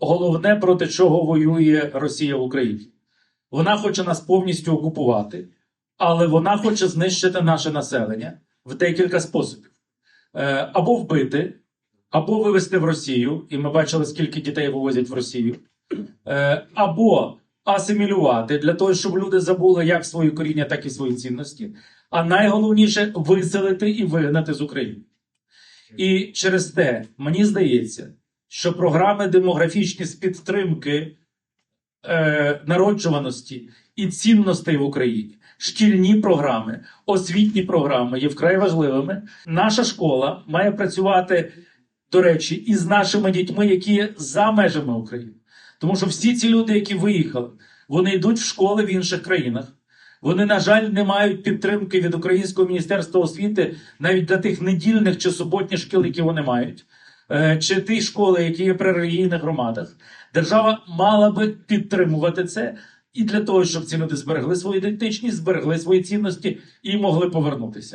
головне, проти чого воює Росія в Україні. Вона хоче нас повністю окупувати, але вона хоче знищити наше населення в декілька способів: Е, або вбити, або вивезти в Росію, і ми бачили, скільки дітей вивозять в Росію, Е, або асимілювати для того, щоб люди забули як свої коріння, так і свої цінності. А найголовніше виселити і вигнати з України. І через те мені здається, що програми демографічні з підтримки е, народжуваності і цінностей в Україні, шкільні програми, освітні програми є вкрай важливими. Наша школа має працювати, до речі, із нашими дітьми, які є за межами України. Тому що всі ці люди, які виїхали, вони йдуть в школи в інших країнах. Вони, на жаль, не мають підтримки від Українського міністерства освіти навіть для тих недільних чи суботніх шкіл, які вони мають, чи ті школи, які є при релігійних громадах. Держава мала би підтримувати це і для того, щоб ці люди зберегли свою ідентичність, зберегли свої цінності і могли повернутися.